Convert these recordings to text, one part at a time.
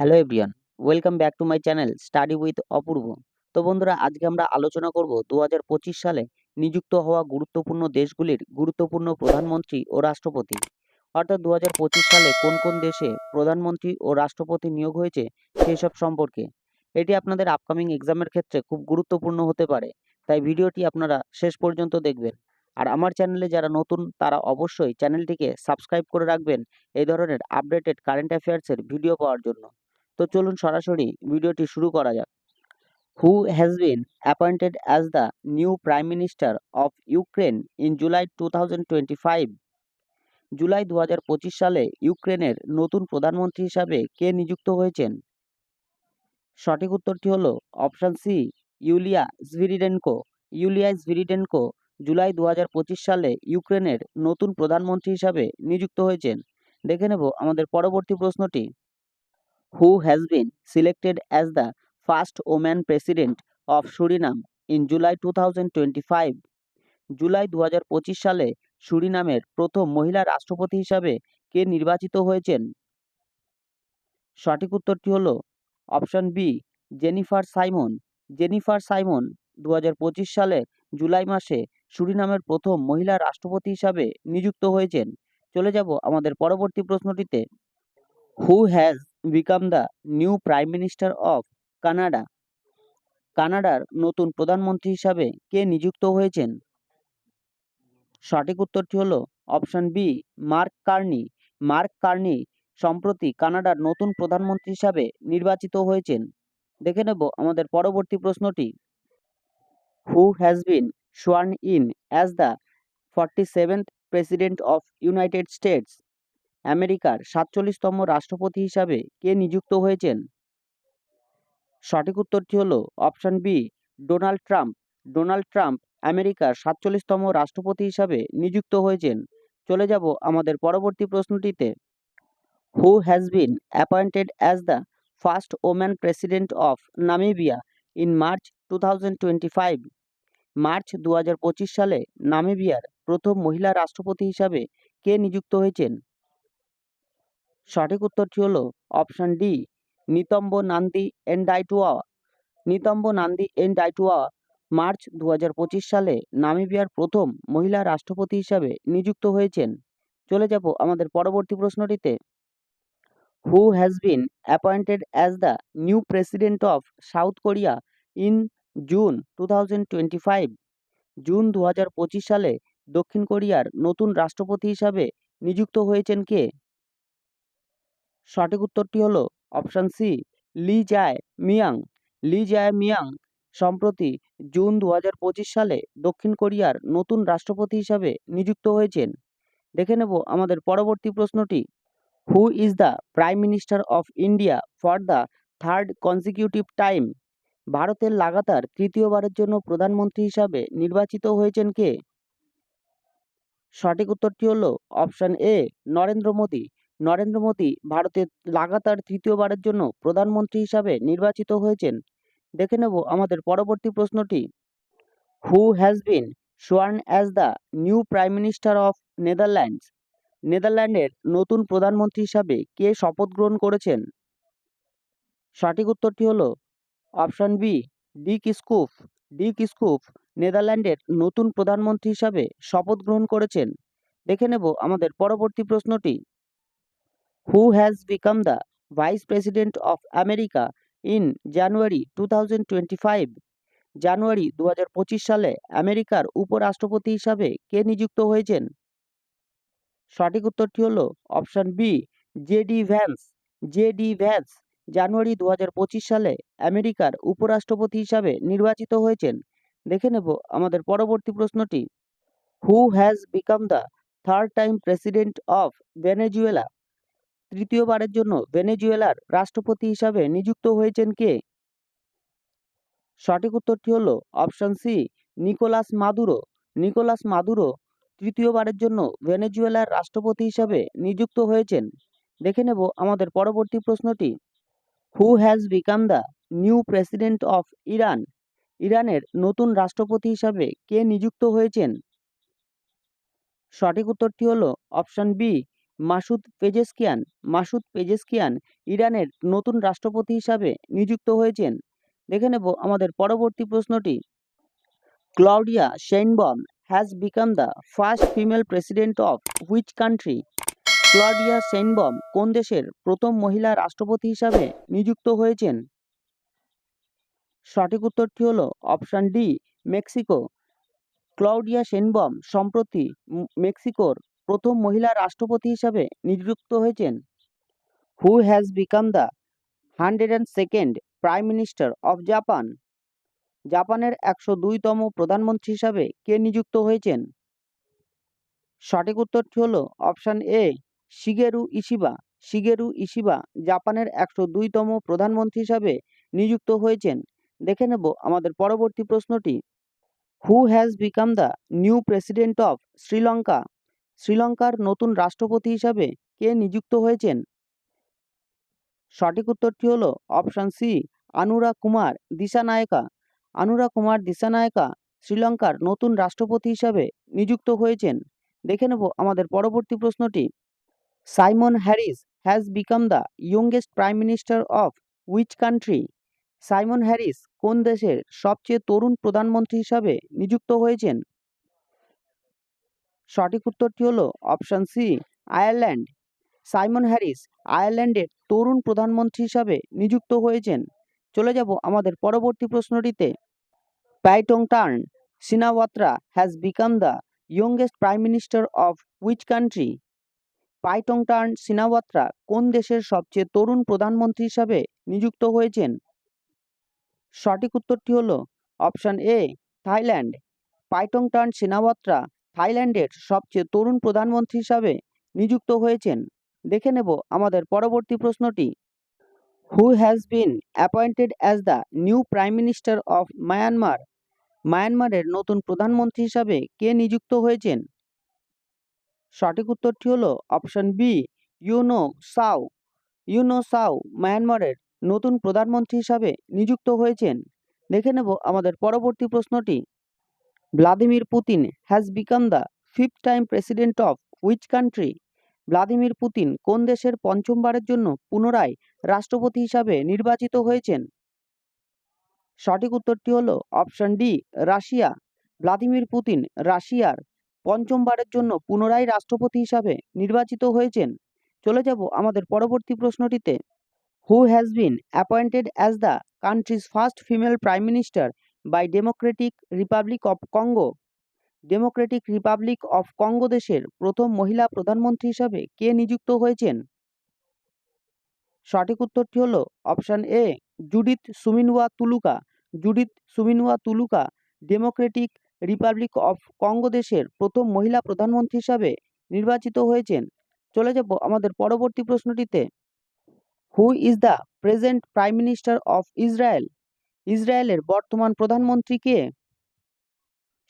Hello everyone, welcome back to my channel study with Apurba. তো বন্ধুরা, আজকে আমরা আলোচনা করব দু হাজার পঁচিশ সালে নিযুক্ত হওয়া গুরুত্বপূর্ণ দেশগুলির গুরুত্বপূর্ণ প্রধানমন্ত্রী ও রাষ্ট্রপতি। অর্থাৎ দু হাজার পঁচিশ সালে কোন কোন দেশে প্রধানমন্ত্রী ও রাষ্ট্রপতি নিয়োগ হয়েছে সেই সব সম্পর্কে। এটি আপনাদের আপকামিং এক্সামের ক্ষেত্রে খুব গুরুত্বপূর্ণ হতে পারে, তাই ভিডিওটি আপনারা শেষ পর্যন্ত দেখবেন। আর আমার চ্যানেলে যারা নতুন, তারা অবশ্যই চ্যানেলটিকে সাবস্ক্রাইব করে রাখবেন এই ধরনের আপডেটেড কারেন্ট অ্যাফেয়ার্সের ভিডিও পাওয়ার জন্য। তো চলুন সরাসরি ভিডিওটি শুরু করা যাক। Who has been appointed as the new prime minister of Ukraine in July two thousand twenty five July দু হাজার পঁচিশ সালে ইউক্রেনের নতুন প্রধানমন্ত্রী হিসাবে কে নিযুক্ত হয়েছেন? সঠিক উত্তরটি হলো option C Yulia Svyrydenko Yulia Svyrydenko July দু হাজার পঁচিশ সালে ইউক্রেনের নতুন প্রধানমন্ত্রী হিসাবে নিযুক্ত হয়েছেন। দেখে নেব আমাদের পরবর্তী প্রশ্নটি। Who has been selected as the first woman president of Suriname in July 2025 July দু সালে সুরিনামের প্রথম মহিলা রাষ্ট্রপতি হিসাবে কে নির্বাচিত হয়েছেন? সঠিক উত্তরটি হল option B, Jennifer Simon. Jennifer Simon দু হাজার পঁচিশ সালে জুলাই মাসে সুরিনামের প্রথম মহিলা রাষ্ট্রপতি হিসাবে নিযুক্ত হয়েছেন। চলে যাব আমাদের পরবর্তী প্রশ্নটিতে। Who has become the new prime minister of Canada কানাডার নতুন প্রধানমন্ত্রী হিসাবে কে নিযুক্ত হয়েছেন? সঠিক উত্তরটি হলো option B, Mark Carney. Mark Carney সম্প্রতি কানাডার নতুন প্রধানমন্ত্রী হিসাবে নির্বাচিত হয়েছেন। দেখে নেব আমাদের পরবর্তী প্রশ্নটি। Who has been sworn in as the forty seventh president of United States আমেরিকার সাতচল্লিশতম রাষ্ট্রপতি হিসাবে কে নিযুক্ত হয়েছেন? সঠিক উত্তরটি হলো option B, Donald Trump. Donald Trump আমেরিকার সাতচল্লিশতম রাষ্ট্রপতি হিসাবে নিযুক্ত হয়েছেন। চলে যাব আমাদের পরবর্তী প্রশ্নটিতে। Who has been appointed as the first woman president of Namibia in March two March দু হাজার পঁচিশ সালে নামিবিয়ার প্রথম মহিলা রাষ্ট্রপতি হিসাবে কে নিযুক্ত হয়েছেন? সঠিক উত্তরটি হলো? অপশন ডি নিতম্ব নান্দি এনডাইটুয়া নিতম্ব নান্দি এনডাইটুয়া মার্চ দু হাজার পঁচিশ সালে নামিবিয়ার প্রথম মহিলা রাষ্ট্রপতি হিসাবে নিযুক্ত হয়েছেন। চলে যাব আমাদের পরবর্তী প্রশ্নটিতে। Who has been appointed as the new president of South Korea in June two June দু হাজার পঁচিশ সালে দক্ষিণ কোরিয়ার নতুন রাষ্ট্রপতি হিসাবে নিযুক্ত হয়েছেন কে? সঠিক উত্তরটি হলো অপশান সি লি জায় মিয়াং লি জায় মিয়াং সম্প্রতি জুন দু হাজার পঁচিশ সালে দক্ষিণ কোরিয়ার নতুন রাষ্ট্রপতি হিসাবে নিযুক্ত হয়েছেন। দেখে নেব আমাদের পরবর্তী প্রশ্নটি। Who is the prime minister of India for the third consecutive time ভারতের লাগাতার তৃতীয়বারের জন্য প্রধানমন্ত্রী হিসাবে নির্বাচিত হয়েছেন কে? সঠিক উত্তরটি হলো অপশান এ নরেন্দ্র মোদী। নরেন্দ্র মোদী ভারতের লাগাতার তৃতীয়বারের জন্য প্রধানমন্ত্রী হিসাবে নির্বাচিত হয়েছেন। দেখে নেব আমাদের পরবর্তী প্রশ্নটি। Who has been sworn as the new prime minister of Netherlands নেদারল্যান্ডের নতুন প্রধানমন্ত্রী হিসাবে কে শপথ গ্রহণ করেছেন? সঠিক উত্তরটি হলো অপশান বি, ডিক স্কুফ। ডিক স্কুফ নেদারল্যান্ডের নতুন প্রধানমন্ত্রী হিসাবে শপথ গ্রহণ করেছেন। দেখে নেব আমাদের পরবর্তী প্রশ্নটি। Who has become the vice president of America in January two জানুয়ারি দু সালে আমেরিকার উপরাষ্ট্রপতি হিসাবে কে নিযুক্ত হয়েছেন? সঠিক উত্তরটি হল option B, J D Vance. J D Vance জানুয়ারি দু হাজার পঁচিশ সালে আমেরিকার উপরাষ্ট্রপতি হিসাবে নির্বাচিত হয়েছেন। দেখে নেব আমাদের পরবর্তী প্রশ্নটি। Who has become the third time president of Venezuela তৃতীয়বারের জন্য ভেনেজুয়েলার রাষ্ট্রপতি হিসাবে নিযুক্ত হয়েছেন কে? সঠিক উত্তরটি হল option C, Nicolas Maduro. Nicolas Maduro তৃতীয়বারের জন্য ভেনেজুয়েলার রাষ্ট্রপতি হিসাবে নিযুক্ত হয়েছেন। দেখে নেব আমাদের পরবর্তী প্রশ্নটি। Who has become the new president of Iran ইরানের নতুন রাষ্ট্রপতি হিসাবে কে নিযুক্ত হয়েছেন? সঠিক উত্তরটি হল option B Masoud Pezeshkian Masoud Pezeshkian ইরানের নতুন রাষ্ট্রপতি হিসাবে নিযুক্ত হয়েছেন। দেখে নেব আমাদের পরবর্তী প্রশ্নটি। Claudia Sheinbaum has become the first female president of which country Claudia Sheinbaum কোন দেশের প্রথম মহিলা রাষ্ট্রপতি হিসাবে নিযুক্ত হয়েছেন? সঠিক উত্তরটি হলো option D, Mexico. Claudia Sheinbaum সম্প্রতি মেক্সিকোর প্রথম মহিলা রাষ্ট্রপতি হিসাবে নিযুক্ত হয়েছেন। Who has become the hundred and second prime minister of Japan জাপানের একশো দুইতম প্রধানমন্ত্রী হিসাবে কে নিযুক্ত হয়েছেন? সঠিক উত্তরটি হলো option A, Shigeru Ishiba. Shigeru Ishiba জাপানের একশো দুইতম প্রধানমন্ত্রী হিসাবে নিযুক্ত হয়েছেন। দেখে নেব আমাদের পরবর্তী প্রশ্নটি। Who has become the new president of Sri Lanka শ্রীলঙ্কার নতুন রাষ্ট্রপতি হিসাবে কে নিযুক্ত হয়েছেন? সঠিক উত্তরটি হলো অপশান সি আনুরা কুমার দিশানায়কা। আনুরা কুমার দিশানায়কা শ্রীলঙ্কার নতুন রাষ্ট্রপতি হিসাবে নিযুক্ত হয়েছেন। দেখে নেব আমাদের পরবর্তী প্রশ্নটি। Simon Harris has become the youngest prime minister of which country? Simon Harris কোন দেশের সবচেয়ে তরুণ প্রধানমন্ত্রী হিসাবে নিযুক্ত হয়েছেন? সঠিক উত্তরটি হলো option C, Ireland. Simon Harris আয়ারল্যান্ডের তরুণ প্রধানমন্ত্রী হিসাবে নিযুক্ত হয়েছেন। চলে যাব আমাদের পরবর্তী প্রশ্নটিতে। Paetongtarn, Shinawatra has become the youngest prime minister of which country Paetongtarn, Shinawatra কোন দেশের সবচেয়ে তরুণ প্রধানমন্ত্রী হিসাবে নিযুক্ত হয়েছেন? সঠিক উত্তরটি হল option A, Thailand. Paetongtarn, Shinawatra থাইল্যান্ডের সবচেয়ে তরুণ প্রধানমন্ত্রী হিসাবে নিযুক্ত হয়েছেন। দেখে নেব আমাদের পরবর্তী প্রশ্নটি। Who has been appointed as the new prime minister of Myanmar মায়ানমারের নতুন প্রধানমন্ত্রী হিসাবে কে নিযুক্ত হয়েছেন? সঠিক উত্তরটি হলো option B, U Nyo Saw U Nyo Saw মায়ানমারের নতুন প্রধানমন্ত্রী হিসাবে নিযুক্ত হয়েছেন। দেখে নেব আমাদের পরবর্তী প্রশ্নটি। Vladimir Putin has become the fifth time president of which country Vladimir Putin কোন দেশের পঞ্চমবারের জন্য পুনরায় রাষ্ট্রপতি হিসাবে নির্বাচিত হয়েছেন? সঠিক উত্তরটি হল option D, Russia. Vladimir Putin রাশিয়ার পঞ্চমবারের জন্য পুনরায় রাষ্ট্রপতি হিসাবে নির্বাচিত হয়েছেন। চলে যাব আমাদের পরবর্তী প্রশ্নটিতে। Who has been appointed as the country's first female prime minister by Democratic Republic of Congo Democratic Republic of Congo দেশের প্রথম মহিলা প্রধানমন্ত্রী হিসাবে কে নিযুক্ত হয়েছেন? সঠিক উত্তরটি হলো option A, Judith Suminwa Tuluka. Judith Suminwa Tuluka Democratic Republic of Congo দেশের প্রথম মহিলা প্রধানমন্ত্রী হিসাবে নির্বাচিত হয়েছেন। চলে যাব আমাদের পরবর্তী প্রশ্নটিতে। Who is the present prime minister of Israel ইসরায়েলের বর্তমান প্রধানমন্ত্রী কে?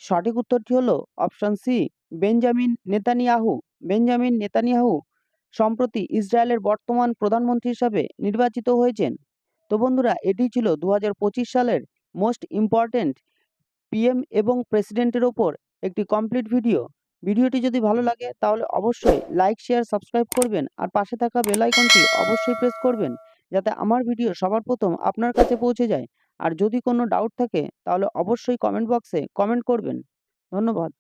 সঠিক উত্তরটি হলো option C, Benjamin Netanyahu. Benjamin Netanyahu সম্প্রতি ইসরায়েলের বর্তমান প্রধানমন্ত্রী হিসাবে নির্বাচিত হয়েছেন। তো বন্ধুরা, এটি ছিল দু হাজার পঁচিশ সালের মোস্ট ইম্পর্ট্যান্ট পিএম এবং প্রেসিডেন্টের ওপর একটি কমপ্লিট ভিডিও। ভিডিওটি যদি ভালো লাগে, তাহলে অবশ্যই লাইক, শেয়ার, সাবস্ক্রাইব করবেন আর পাশে থাকা বেল আইকনটি অবশ্যই প্রেস করবেন, যাতে আমার ভিডিও সবার প্রথম আপনার কাছে পৌঁছে যায়। আর যদি কোনো ডাউট থাকে তাহলে অবশ্যই কমেন্ট বক্সে কমেন্ট করবেন। ধন্যবাদ।